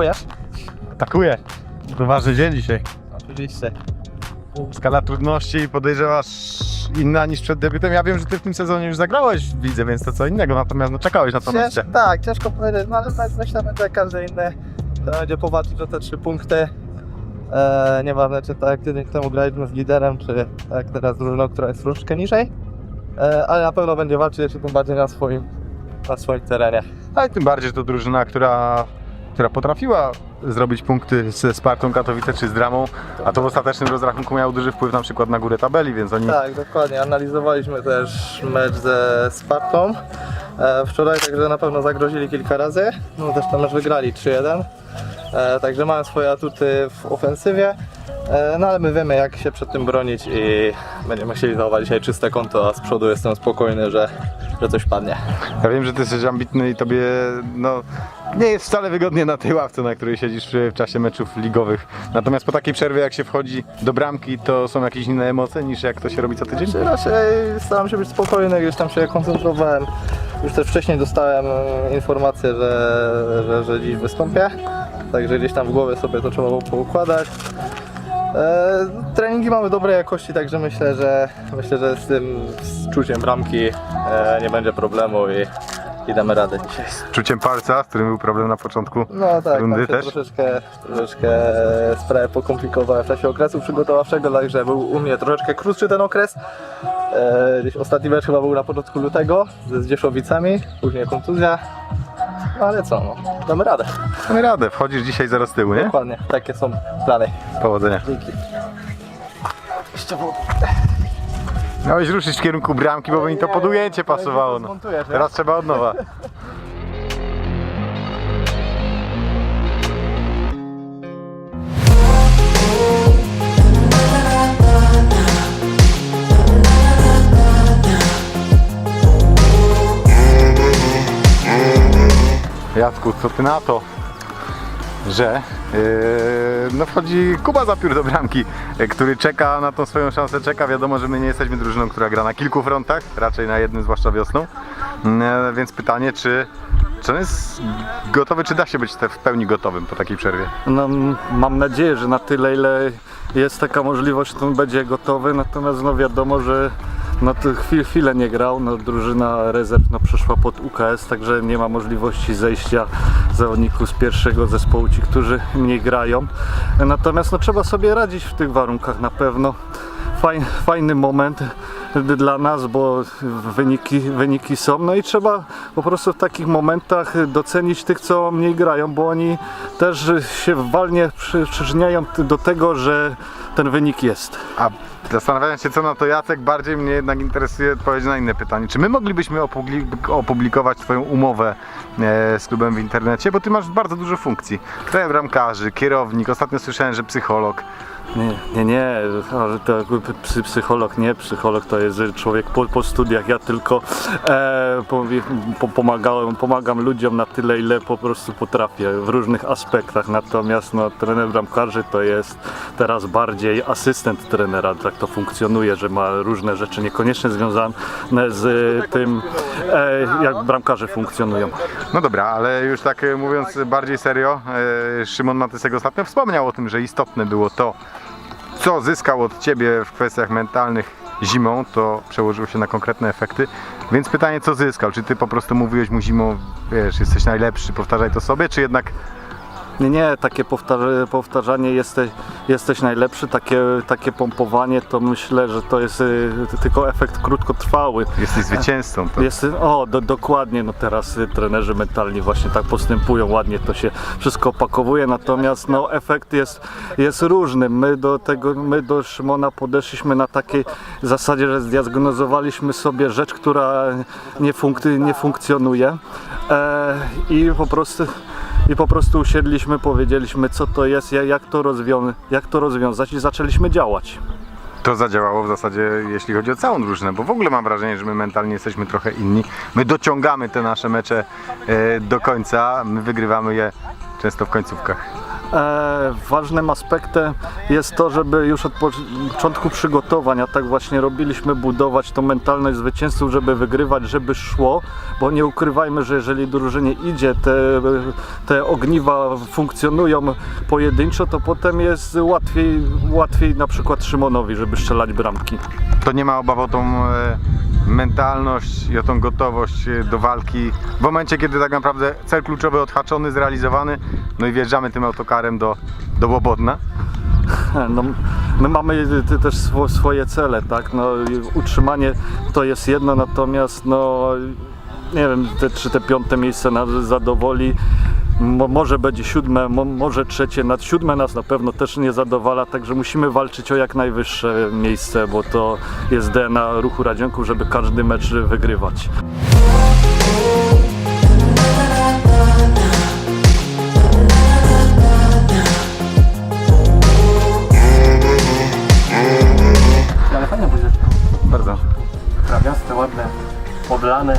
Atakujesz? Atakuje. To ważny dzień dzisiaj. Oczywiście. Skala trudności podejrzewasz inna niż przed debiutem. Ja wiem, że ty w tym sezonie już zagrałeś w lidze, więc to co innego, natomiast no czekałeś na to Cięż, tak, ciężko powiedzieć, no ale tak myślę, że jak każdy inny to będzie powalczyć o te trzy punkty. E, nieważne czy tak jak tydzień temu graliśmy z liderem, czy tak jak teraz drużyną, która jest troszeczkę niżej. E, ale na pewno będzie walczyć jeszcze tym bardziej na swoim, na swoim terenie. Ale tym bardziej, że to drużyna, która, która potrafiła zrobić punkty ze Spartą Katowice czy z Dramą, a to w ostatecznym rozrachunku miało duży wpływ na przykład na górę tabeli, więc oni Tak, dokładnie. Analizowaliśmy też mecz ze Spartą e, wczoraj, także na pewno zagrozili kilka razy. No też ten mecz wygrali 3-1. E, także mają swoje atuty w ofensywie. E, no ale my wiemy jak się przed tym bronić i będziemy chcieli zachować dzisiaj czyste konto, a z przodu jestem spokojny, że, że coś padnie. Ja wiem, że ty jesteś ambitny i tobie no, nie jest wcale wygodnie na tej ławce, na której siedzisz w czasie meczów ligowych. Natomiast po takiej przerwie, jak się wchodzi do bramki, to są jakieś inne emocje niż jak to się robi co tydzień? Raczej, raczej staram się być spokojny, gdzieś tam się koncentrowałem. Już też wcześniej dostałem informację, że, że, że dziś wystąpię. Także gdzieś tam w głowie sobie to trzeba było poukładać. E, treningi mamy dobrej jakości, także myślę, że myślę, że z tym z czuciem bramki e, nie będzie problemu i, i damy radę dzisiaj. Czuciem palca, z którym był problem na początku No tak, rundy tam się też? troszeczkę, troszeczkę sprawę pokomplikowałem w czasie okresu przygotowawczego, także był u mnie troszeczkę krótszy ten okres. E, gdzieś ostatni mecz chyba był na początku lutego ze Zdzieszowicami, później kontuzja. No ale co, no, damy radę. Mamy radę, wchodzisz dzisiaj zero z tyłu, nie? Dokładnie, takie są plany. Powodzenia. Dzięki. Jeszcze wodę. Miałeś ruszyć w kierunku bramki, bo by mi to pod ujęcie pasowało. No. Teraz trzeba od nowa. Jacku, co ty na to, że yy, no wchodzi Kuba Zapiór do bramki, yy, który czeka na tą swoją szansę, czeka. Wiadomo, że my nie jesteśmy drużyną, która gra na kilku frontach, raczej na jednym, zwłaszcza wiosną. Yy, więc pytanie, czy, czy on jest gotowy, czy da się być w pełni gotowym po takiej przerwie? No, mam nadzieję, że na tyle, ile jest taka możliwość, to on będzie gotowy. Natomiast no wiadomo, że no to chwil, chwilę nie grał. No, drużyna rezerw no, przeszła pod UKS, także nie ma możliwości zejścia zawodników z pierwszego zespołu, ci, którzy mniej grają. Natomiast no, trzeba sobie radzić w tych warunkach na pewno. Faj, fajny moment dla nas, bo wyniki, wyniki są. No i trzeba po prostu w takich momentach docenić tych, co mniej grają, bo oni też się walnie przy- przyczyniają do tego, że ten wynik jest. A zastanawiając się co na to Jacek, bardziej mnie jednak interesuje odpowiedź na inne pytanie. Czy my moglibyśmy opubli- opublikować Twoją umowę e, z klubem w internecie? Bo Ty masz bardzo dużo funkcji. Trener bramkarzy, kierownik, ostatnio słyszałem, że psycholog. Nie, nie, nie, to psy, psycholog nie, psycholog to jest człowiek po, po studiach, ja tylko e, po, pomagałem, pomagam ludziom na tyle, ile po prostu potrafię w różnych aspektach, natomiast no, trener bramkarzy to jest teraz bardziej asystent trenera, tak to funkcjonuje, że ma różne rzeczy niekoniecznie związane z e, tym, e, jak bramkarze funkcjonują. No dobra, ale już tak e, mówiąc bardziej serio, e, Szymon Matysek ostatnio wspomniał o tym, że istotne było to, co zyskał od Ciebie w kwestiach mentalnych zimą, to przełożyło się na konkretne efekty. Więc pytanie, co zyskał? Czy Ty po prostu mówiłeś mu zimą, wiesz, jesteś najlepszy, powtarzaj to sobie, czy jednak Nie, nie, takie powtarza- powtarzanie jesteś, jesteś najlepszy, takie, takie pompowanie to myślę, że to jest y, tylko efekt krótkotrwały. jesteś zwycięzcą? To... Jest, o, do, dokładnie, no teraz y, trenerzy mentalni właśnie tak postępują, ładnie to się wszystko opakowuje, natomiast no efekt jest, jest różny. My do tego, my do Szymona podeszliśmy na takiej zasadzie, że zdiagnozowaliśmy sobie rzecz, która nie, funk- nie funkcjonuje e, i po prostu i po prostu usiedliśmy, powiedzieliśmy co to jest, jak, to rozwią- jak to rozwiązać i zaczęliśmy działać. To zadziałało w zasadzie, jeśli chodzi o całą drużynę, bo w ogóle mam wrażenie, że my mentalnie jesteśmy trochę inni. My dociągamy te nasze mecze e, do końca, my wygrywamy je często w końcówkach. E, ważnym aspektem jest to, żeby już od po- początku przygotowań, a tak właśnie robiliśmy, budować tą mentalność zwycięzców, żeby wygrywać, żeby szło, bo nie ukrywajmy, że jeżeli drużynie idzie, te, te ogniwa funkcjonują pojedynczo, to potem jest łatwiej, łatwiej na przykład Szymonowi, żeby strzelać bramki. To nie ma obaw o tą e, mentalność i o tą gotowość e, do walki w momencie, kiedy tak naprawdę cel kluczowy odhaczony, zrealizowany, no i wjeżdżamy tym autokarem do, do Łobodna. No, my mamy ty- też swo, swoje cele, tak? No, i utrzymanie to jest jedno, natomiast no, nie wiem, te, czy te piąte miejsce nas zadowoli. Mo, może będzie siódme, mo, może trzecie, nad siódme nas na pewno też nie zadowala, także musimy walczyć o jak najwyższe miejsce, bo to jest DNA ruchu Radziąków, żeby każdy mecz wygrywać. Ale fajne buzieczko. Bardzo. Trawiaste, ładne, podlane.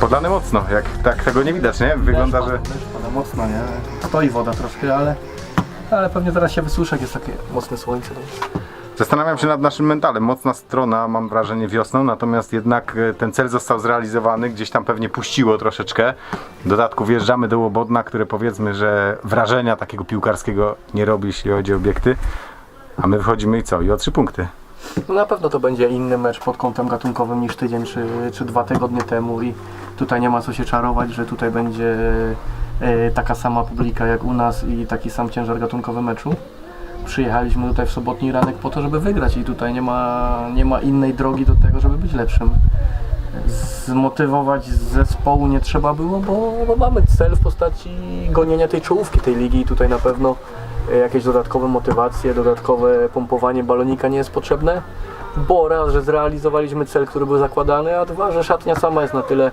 Podlane mocno, jak tak tego nie widać, nie? Wygląda, że pada mocno, nie? Stoi woda troszkę, ale... Ale pewnie zaraz się wysuszy, jak jest takie mocne słońce. Zastanawiam się nad naszym mentalem. Mocna strona, mam wrażenie, wiosną, natomiast jednak e, ten cel został zrealizowany, gdzieś tam pewnie puściło troszeczkę. W dodatku wjeżdżamy do Łobodna, które powiedzmy, że wrażenia takiego piłkarskiego nie robi, jeśli chodzi o obiekty. A my wychodzimy i co? I o trzy punkty. No na pewno to będzie inny mecz pod kątem gatunkowym niż tydzień czy, czy dwa tygodnie temu i tutaj nie ma co się czarować, że tutaj będzie e, taka sama publika jak u nas i taki sam ciężar gatunkowy meczu. Przyjechaliśmy tutaj w sobotni ranek po to, żeby wygrać i tutaj nie ma, nie ma innej drogi do tego, żeby być lepszym. Zmotywować zespołu nie trzeba było, bo, bo mamy cel w postaci gonienia tej czołówki tej ligi i tutaj na pewno jakieś dodatkowe motywacje, dodatkowe pompowanie balonika nie jest potrzebne, bo raz, że zrealizowaliśmy cel, który był zakładany, a dwa, że szatnia sama jest na tyle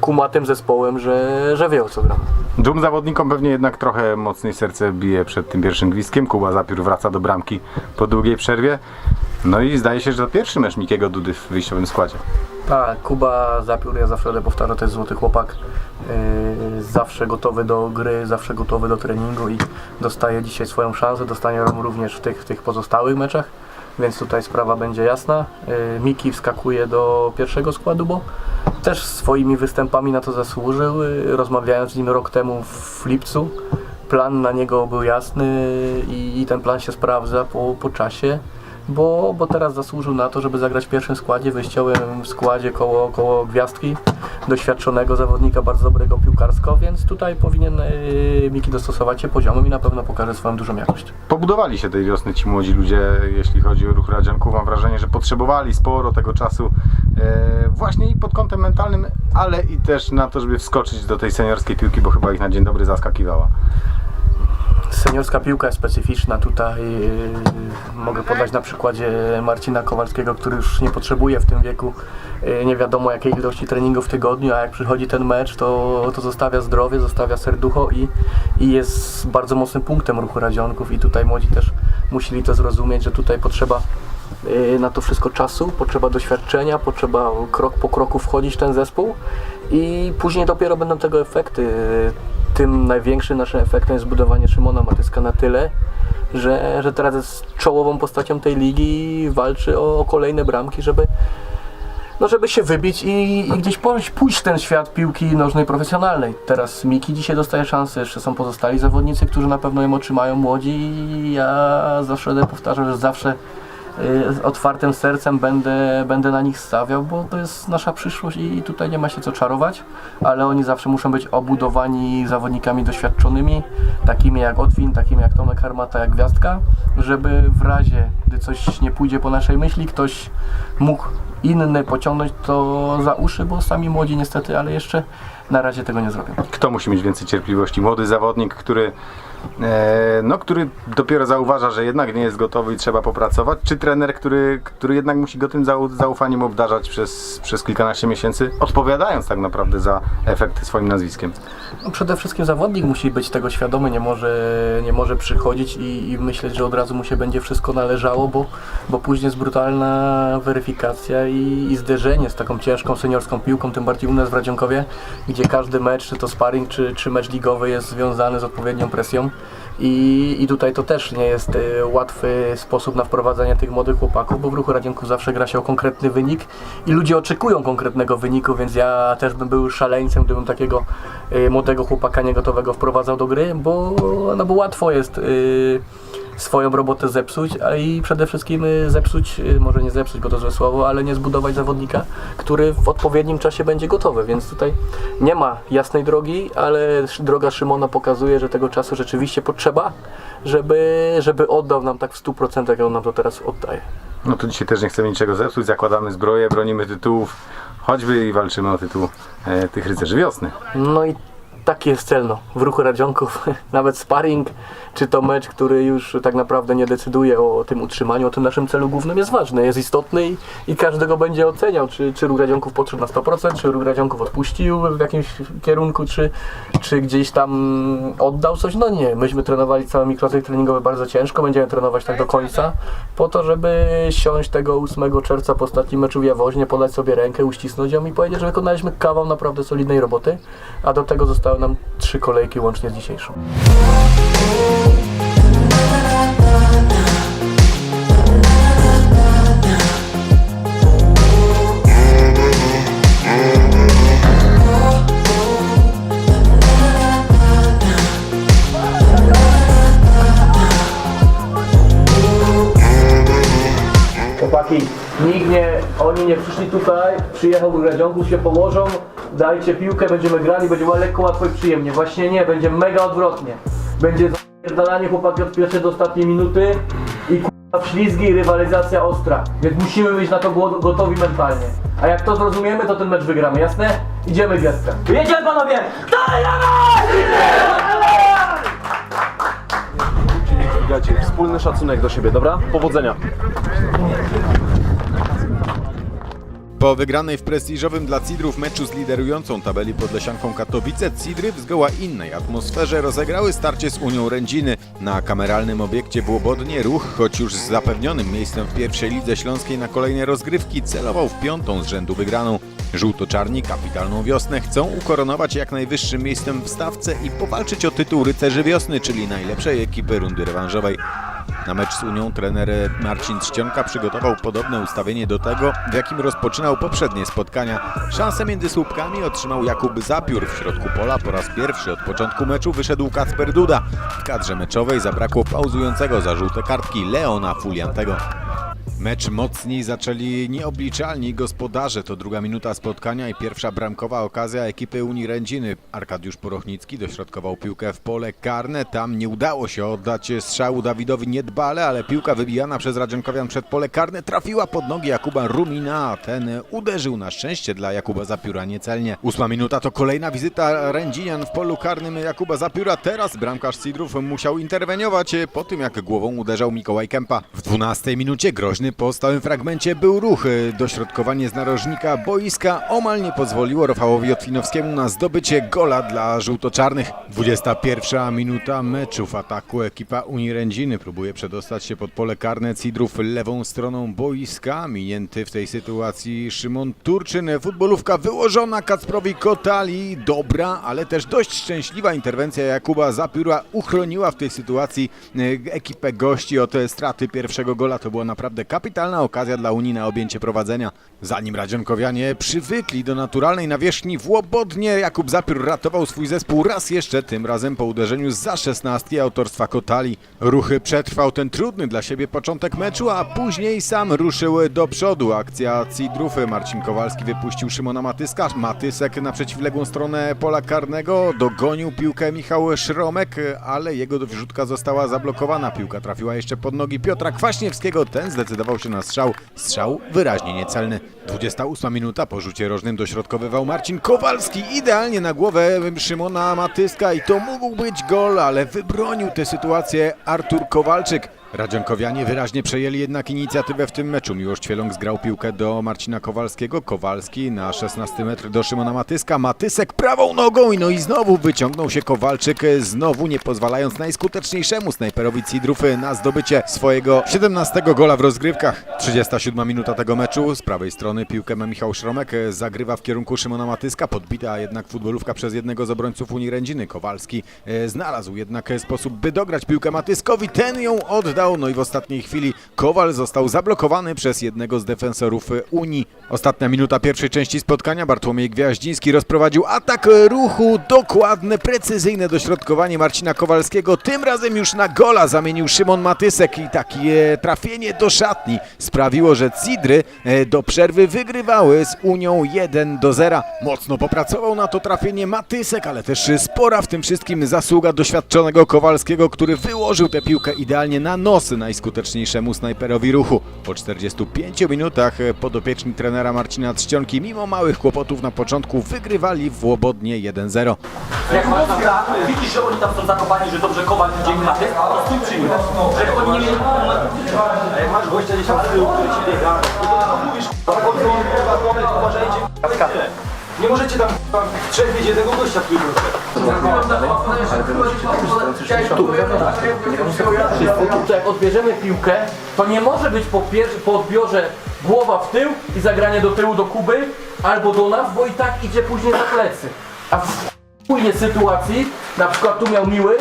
kumatym zespołem, że, że wie o co gramy. Dwóm zawodnikom pewnie jednak trochę mocniej serce bije przed tym pierwszym gwizdkiem. Kuba Zapiór wraca do bramki po długiej przerwie. No i zdaje się, że to pierwszy mecz Mikiego Dudy w wyjściowym składzie. Tak, Kuba Zapiór, ja zawsze będę powtarzał, to jest złoty chłopak. Yy, zawsze gotowy do gry, zawsze gotowy do treningu i dostaje dzisiaj swoją szansę, dostanie ją również w tych, w tych pozostałych meczach, więc tutaj sprawa będzie jasna. Yy, Miki wskakuje do pierwszego składu, bo też swoimi występami na to zasłużył. Yy, Rozmawiając z nim rok temu w lipcu, plan na niego był jasny i, i ten plan się sprawdza po, po czasie bo, bo teraz zasłużył na to, żeby zagrać w pierwszym składzie, wyjściowym składzie koło, koło gwiazdki, doświadczonego zawodnika, bardzo dobrego piłkarsko, więc tutaj powinien yy, Miki dostosować się poziomem i na pewno pokaże swoją dużą jakość. Pobudowali się tej wiosny ci młodzi ludzie, jeśli chodzi o ruch Radzianków. Mam wrażenie, że potrzebowali sporo tego czasu e, właśnie i pod kątem mentalnym, ale i też na to, żeby wskoczyć do tej seniorskiej piłki, bo chyba ich na dzień dobry zaskakiwała. Seniorska piłka jest specyficzna. Tutaj yy, mogę podać na przykładzie Marcina Kowalskiego, który już nie potrzebuje w tym wieku yy, nie wiadomo jakiej ilości treningów w tygodniu, a jak przychodzi ten mecz, to, to zostawia zdrowie, zostawia serducho i, i jest bardzo mocnym punktem ruchu Radzionków i tutaj młodzi też musieli to zrozumieć, że tutaj potrzeba yy, na to wszystko czasu, potrzeba doświadczenia, potrzeba krok po kroku wchodzić w ten zespół i później dopiero będą tego efekty. Tym największym naszym efektem jest budowanie Szymona Matyska na tyle, że, że teraz jest czołową postacią tej ligi i walczy o, o kolejne bramki, żeby, no żeby się wybić i, i gdzieś pójść, pójść w ten świat piłki nożnej profesjonalnej. Teraz Miki dzisiaj dostaje szansę, jeszcze są pozostali zawodnicy, którzy na pewno ją otrzymają młodzi i ja zawsze będę powtarzał, że zawsze z otwartym sercem będę, będę na nich stawiał, bo to jest nasza przyszłość i tutaj nie ma się co czarować, ale oni zawsze muszą być obudowani zawodnikami doświadczonymi, takimi jak Otwin, takimi jak Tomek Harmata, jak Gwiazdka, żeby w razie, gdy coś nie pójdzie po naszej myśli, ktoś mógł inny pociągnąć to za uszy, bo sami młodzi niestety, ale jeszcze na razie tego nie zrobią. Kto musi mieć więcej cierpliwości? Młody zawodnik, który, no, który dopiero zauważa, że jednak nie jest gotowy i trzeba popracować, czy trener, który, który jednak musi go tym zau- zaufaniem obdarzać przez, przez kilkanaście miesięcy, odpowiadając tak naprawdę za efekty swoim nazwiskiem? No przede wszystkim zawodnik musi być tego świadomy, nie może, nie może przychodzić i, i myśleć, że od razu mu się będzie wszystko należało, bo, bo później jest brutalna weryfikacja i, i zderzenie z taką ciężką seniorską piłką, tym bardziej u nas w Radzionkowie, gdzie każdy mecz, czy to sparring, czy, czy mecz ligowy jest związany z odpowiednią presją. I, I tutaj to też nie jest y, łatwy sposób na wprowadzenie tych młodych chłopaków, bo w ruchu Radzienku zawsze gra się o konkretny wynik i ludzie oczekują konkretnego wyniku, więc ja też bym był szaleńcem, gdybym takiego y, młodego chłopaka niegotowego wprowadzał do gry, bo, no bo łatwo jest y, swoją robotę zepsuć, a i przede wszystkim y, zepsuć, y, może nie zepsuć, bo to złe słowo, ale nie zbudować zawodnika, który w odpowiednim czasie będzie gotowy, więc tutaj nie ma jasnej drogi, ale droga Szymona pokazuje, że tego czasu rzeczywiście potrzeba, żeby, żeby oddał nam tak w 100% jak on nam to teraz oddaje. No to dzisiaj też nie chcemy niczego zepsuć, zakładamy zbroję, bronimy tytułów, choćby i walczymy o tytuł e, tych rycerzy wiosny. No i taki jest cel no. w ruchu Radzionków, nawet sparring, czy to mecz, który już tak naprawdę nie decyduje o tym utrzymaniu, o tym naszym celu głównym jest ważny, jest istotny i, i każdy go będzie oceniał, czy, czy ruch Radzionków podszedł na 100%, czy ruch Radzionków odpuścił w jakimś kierunku, czy, czy gdzieś tam oddał coś, no nie, myśmy trenowali cały mikrotyk treningowy bardzo ciężko, będziemy trenować tak do końca, po to, żeby siąść tego 8 czerwca po ostatnim meczu w Jawoźnie, podać sobie rękę, uścisnąć ją i powiedzieć, że wykonaliśmy kawał naprawdę solidnej roboty, a do tego zostały nam trzy kolejki łącznie z dzisiejszą. Oni nie przyszli tutaj, przyjechał do Gradzionków, się położą, dajcie piłkę, będziemy grali, będzie lekko, łatwo i przyjemnie. Właśnie nie, będzie mega odwrotnie. Będzie zapierdalanie chłopaki od pierwszej do ostatniej minuty i k***a ślizgi i rywalizacja ostra. Więc musimy być na to go- gotowi mentalnie. A jak to zrozumiemy, to ten mecz wygramy, jasne? Idziemy gwiazdka. Jedziemy panowie! Słuchajcie, wspólny szacunek do siebie, dobra? Powodzenia. Po wygranej w prestiżowym dla Cidrów meczu z liderującą tabeli podlesianką Katowice, Cidry w zgoła innej atmosferze rozegrały starcie z Unią Rędziny. Na kameralnym obiekcie w Łobodnie ruch, choć już z zapewnionym miejscem w pierwszej lidze śląskiej na kolejne rozgrywki, celował w piątą z rzędu wygraną. Żółto-czarni kapitalną wiosnę chcą ukoronować jak najwyższym miejscem w stawce i powalczyć o tytuł Rycerzy Wiosny, czyli najlepszej ekipy rundy rewanżowej. Na mecz z Unią trener Marcin Trzcionka przygotował podobne ustawienie do tego, w jakim rozpoczynał poprzednie spotkania. Szansę między słupkami otrzymał Jakub Zapiór. W środku pola po raz pierwszy od początku meczu wyszedł Kacper Duda. W kadrze meczowej zabrakło pauzującego za żółte kartki Leona Fuliantego. Mecz mocniej zaczęli nieobliczalni gospodarze. To druga minuta spotkania i pierwsza bramkowa okazja ekipy Unii Rędziny. Arkadiusz Porochnicki dośrodkował piłkę w pole karne. Tam nie udało się oddać strzału Dawidowi Niedbale, ale piłka wybijana przez Radzionkowian przed pole karne trafiła pod nogi Jakuba Rumina. a Ten uderzył na szczęście dla Jakuba Zapióra niecelnie. Ósma minuta to kolejna wizyta Rędzinian w polu karnym Jakuba Zapióra. Teraz bramkarz Sidrów musiał interweniować po tym, jak głową uderzał Mikołaj Kępa. W 12 minucie groźny po stałym fragmencie był ruch. Dośrodkowanie z narożnika boiska omal nie pozwoliło Rafałowi Otwinowskiemu na zdobycie gola dla żółto-czarnych. 21 minuta meczu w ataku ekipa Unii Rędziny próbuje przedostać się pod pole karne Cidrów lewą stroną boiska. Minięty w tej sytuacji Szymon Turczyn. Futbolówka wyłożona Kacprowi Kotali. Dobra, ale też dość szczęśliwa interwencja Jakuba Zapióra uchroniła w tej sytuacji e, ekipę gości od e, straty pierwszego gola. To była naprawdę kapitalna okazja dla Unii na objęcie prowadzenia. Zanim Radzionkowianie przywykli do naturalnej nawierzchni w Łobodnie, Jakub Zapiór ratował swój zespół raz jeszcze, tym razem po uderzeniu za 16 autorstwa Kotali. Ruchy przetrwał ten trudny dla siebie początek meczu, a później sam ruszył do przodu. Akcja Cidrów. Marcin Kowalski wypuścił Szymona Matyska. Matysek na przeciwległą stronę pola karnego. Dogonił piłkę Michał Szromek, ale jego wrzutka została zablokowana. Piłka trafiła jeszcze pod nogi Piotra Kwaśniewskiego. Ten zdecydował się na strzał. Strzał wyraźnie niecelny. 28 minuta po rzucie rożnym dośrodkowywał Marcin Kowalski idealnie na głowę Szymona Matyska i to mógł być gol, ale wybronił tę sytuację Artur Kowalczyk. Radzionkowianie wyraźnie przejęli jednak inicjatywę w tym meczu. Miłosz Ćwieląg zgrał piłkę do Marcina Kowalskiego. Kowalski na 16 metr do Szymona Matyska. Matysek prawą nogą i no i znowu wyciągnął się Kowalczyk, znowu nie pozwalając najskuteczniejszemu snajperowi Cidrów na zdobycie swojego 17 gola w rozgrywkach. 37 minuta tego meczu. Z prawej strony piłkę Michał Szromek. Zagrywa w kierunku Szymona Matyska. Podbita jednak futbolówka przez jednego z obrońców Unii Rędziny. Kowalski e, znalazł jednak sposób, by dograć piłkę Matyskowi. Ten ją oddał. No i w ostatniej chwili Kowal został zablokowany przez jednego z defensorów e, Unii. Ostatnia minuta pierwszej części spotkania. Bartłomiej Gwiaździński rozprowadził atak ruchu. Dokładne, precyzyjne dośrodkowanie Marcina Kowalskiego. Tym razem już na gola zamienił Szymon Matysek i takie trafienie do szatni sprawiło, że Cidry e, do przerwy wygrywały z Unią 1 do 0. Mocno popracował na to trafienie Matysek, ale też spora w tym wszystkim zasługa doświadczonego Kowalskiego, który wyłożył tę piłkę idealnie na nosy najskuteczniejszemu snajperowi ruchu. Po 45 minutach e, podopieczni trenera Marcina Trzcionki mimo małych kłopotów na początku wygrywali w Łobodnie 1-0. Jak masz gra, widzisz, że oni tam są zakopani, że dobrze Kowal idzie im na tych, to stój przy nim. Żeby oni nie mieli... A jak masz gościa gdzieś tam który ci biega, to mówisz, nie możecie tam w trzech jednego gościa w. To jak odbierzemy piłkę, to nie może być po, po odbiorze głowa w tył i zagranie do tyłu do Kuby albo do nas, bo i tak idzie później za plecy. A w chujnie sytuacji, na przykład tu miał Miły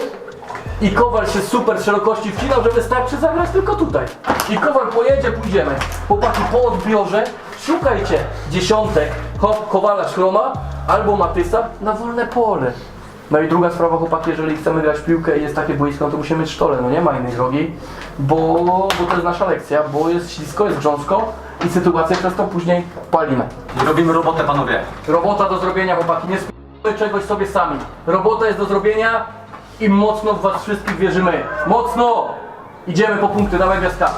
i Kowal się super szerokości wcinał, że wystarczy zagrać tylko tutaj. I Kowal pojedzie, pójdziemy. Chłopaki po odbiorze szukajcie dziesiątek Kowala Szroma albo Matysa na wolne pole. No i druga sprawa, chłopaki, jeżeli chcemy grać w piłkę i jest takie boisko, no to musimy mieć sztole, no nie ma innej drogi, bo, bo to jest nasza lekcja, bo jest ślisko, jest grząsko i sytuację przez to później palimy. Robimy robotę, panowie. Robota do zrobienia, chłopaki, nie spijamy czegoś sobie sami. Robota jest do zrobienia i mocno w was wszystkich wierzymy. Mocno! Idziemy po punkty, dawaj gwiazdka.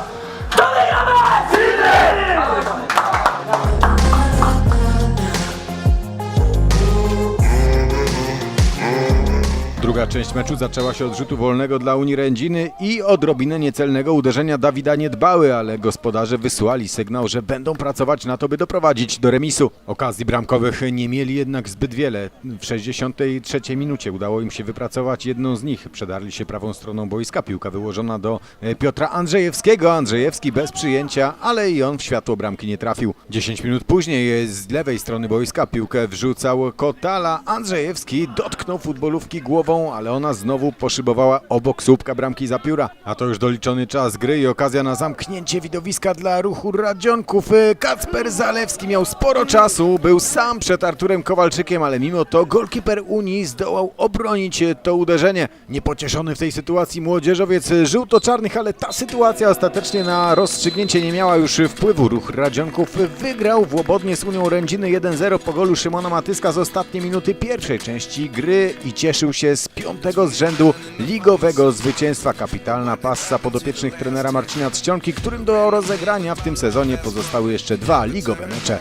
Druga część meczu zaczęła się od rzutu wolnego dla Unii Rędziny i odrobinę niecelnego uderzenia Dawida nie dbały, ale gospodarze wysłali sygnał, że będą pracować na to, by doprowadzić do remisu. Okazji bramkowych nie mieli jednak zbyt wiele. W 63 minucie udało im się wypracować jedną z nich. Przedarli się prawą stroną boiska, piłka wyłożona do e, Piotra Andrzejewskiego. Andrzejewski bez przyjęcia, ale i on w światło bramki nie trafił. 10 minut później e, z lewej strony boiska piłkę wrzucał Kotala. Andrzejewski dotknął futbolówki głową, ale ona znowu poszybowała obok słupka bramki za pióra. A to już doliczony czas gry i okazja na zamknięcie widowiska dla ruchu Radzionków. E, Kacper Zalewski miał sporo czasu, był sam przed Arturem Kowalczykiem, ale mimo to golkiper Unii zdołał obronić e, to uderzenie. Niepocieszony w tej sytuacji młodzieżowiec e, żółto-czarnych, ale ta sytuacja ostatecznie na rozstrzygnięcie nie miała już wpływu. Ruch Radzionków wygrał w Łobodnie z Unią Rędziny 1-0 po golu Szymona Matyska z ostatniej minuty pierwszej części gry i cieszył się z piątego z rzędu ligowego zwycięstwa. Kapitalna passa podopiecznych trenera Marcina Trzcionki, którym do rozegrania w tym sezonie pozostały jeszcze dwa ligowe mecze.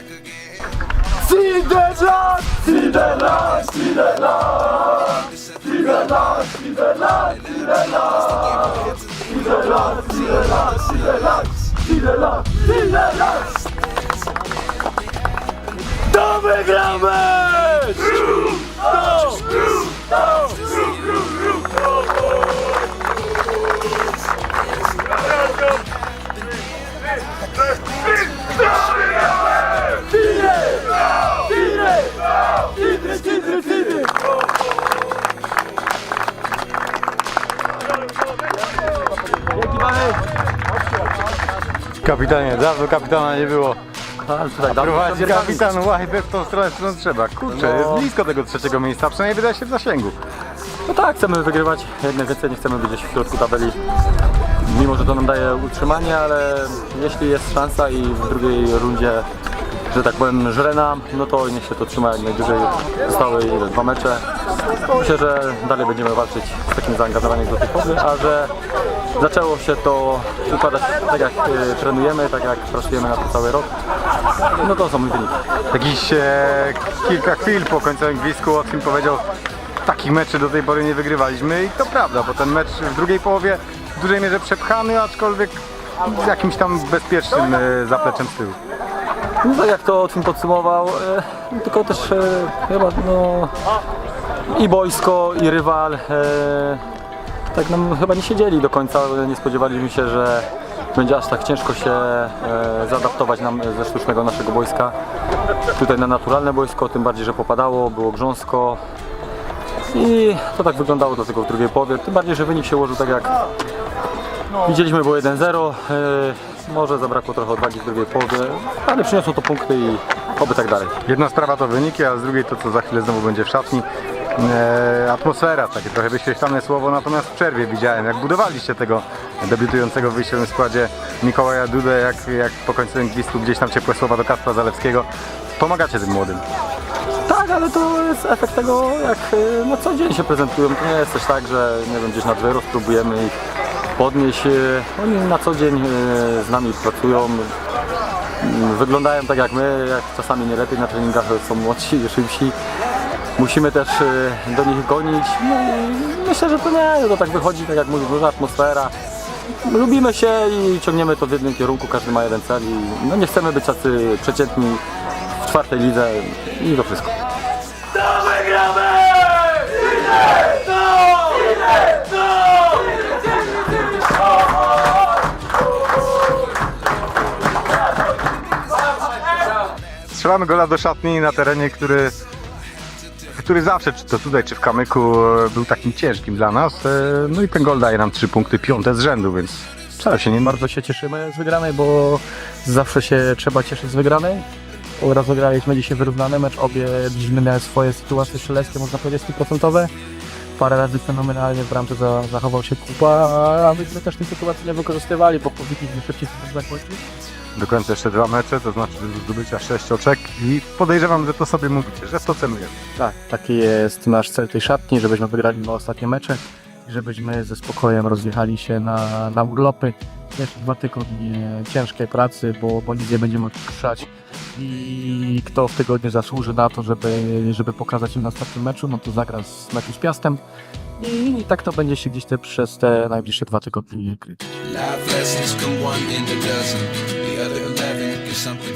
Kapitanie, dawno kapitana nie było. Prowadzi kapitan Łajbę w tą stronę, którą trzeba. Kurczę, jest blisko tego trzeciego miejsca, przynajmniej wydaje się w zasięgu. No tak, chcemy wygrywać, jednak więcej nie chcemy być gdzieś w środku tabeli. Mimo, że to nam daje utrzymanie, ale jeśli jest szansa i w drugiej rundzie, że tak powiem, żre nam, no to niech się to trzyma jak najdłużej. Zostały ile, dwa mecze. Myślę, że dalej będziemy walczyć z takim zaangażowaniem do tej pory, a że zaczęło się to układać tak jak y, trenujemy, tak jak pracujemy na to cały rok, no to są wyniki. Jakiś e, kilka chwil po końcowym gwizdku Oksym powiedział takich meczy do tej pory nie wygrywaliśmy i to prawda, bo ten mecz w drugiej połowie w dużej mierze przepchany, aczkolwiek z jakimś tam bezpiecznym e, zapleczem z tyłu. No tak jak to Tim podsumował, e, tylko też e, chyba no i boisko, i rywal e, tak nam chyba nie siedzieli do końca, nie spodziewaliśmy się, że będzie aż tak ciężko się e, zaadaptować nam ze sztucznego naszego boiska tutaj na naturalne boisko, tym bardziej, że popadało, było grząsko i to tak wyglądało do tego w drugiej połowie, tym bardziej, że wynik się ułożył tak jak widzieliśmy, było 1-0, e, może zabrakło trochę odwagi w drugiej połowie, ale przyniosło to punkty i oby tak dalej. Jedna sprawa to wyniki, a z drugiej to, co za chwilę znowu będzie w szatni. E, atmosfera, takie trochę wyświetlane słowo, natomiast w przerwie widziałem, jak budowaliście tego debiutującego w wyjściowym składzie Mikołaja Dudę, jak, jak po końcowym gwizdku gdzieś tam ciepłe słowa do Kaspra Zalewskiego. Pomagacie tym młodym. Tak, ale to jest efekt tego, jak e, na co dzień się prezentują. To nie jest też tak, że nie wiem, gdzieś nad wyrost próbujemy ich podnieść. E, Oni na co dzień e, z nami pracują. Mm, Wyglądają tak jak my, jak czasami nie lepiej na treningach są młodsi, szybsi. Musimy też e, do nich gonić. No i myślę, że to nie, to tak wychodzi, tak jak mówię, duża atmosfera. Lubimy się i ciągniemy to w jednym kierunku, każdy ma jeden cel i no nie chcemy być tacy przeciętni w czwartej lidze i to wszystko. Strzelamy gola do szatni na terenie, który, który zawsze, czy to tutaj, czy w Kamyku, e, był takim ciężkim dla nas. E, No i ten gol daje nam trzy punkty, piąte z rzędu, więc wcale się nie Bardzo się cieszymy z wygranej, bo zawsze się trzeba cieszyć z wygranej. Raz wygraliśmy dzisiaj wyrównany mecz, obie drużyny miały swoje sytuacje strzeleckie, można powiedzieć 100%. Parę razy fenomenalnie w bramce za, zachował się Kuba, a myśmy też tej sytuacji nie wykorzystywali, bo powinniśmy szybciej zakończyć. Do końca jeszcze dwa mecze, to znaczy do zdobycia sześć oczek i podejrzewam, że to sobie mówicie, że to celujemy. Tak, taki jest nasz cel tej szatni, żebyśmy wygrali na ostatnie mecze i żebyśmy ze spokojem rozjechali się na, na urlopy. Jeszcze dwa tygodnie ciężkiej pracy, bo, bo nic nie będziemy odpuszczać i kto w tygodniu zasłuży na to, żeby, żeby pokazać im na ostatnim meczu, no to zagra z meczu z Piastem i, i tak to będzie się gdzieś te, przez te najbliższe dwa tygodnie kryć. something.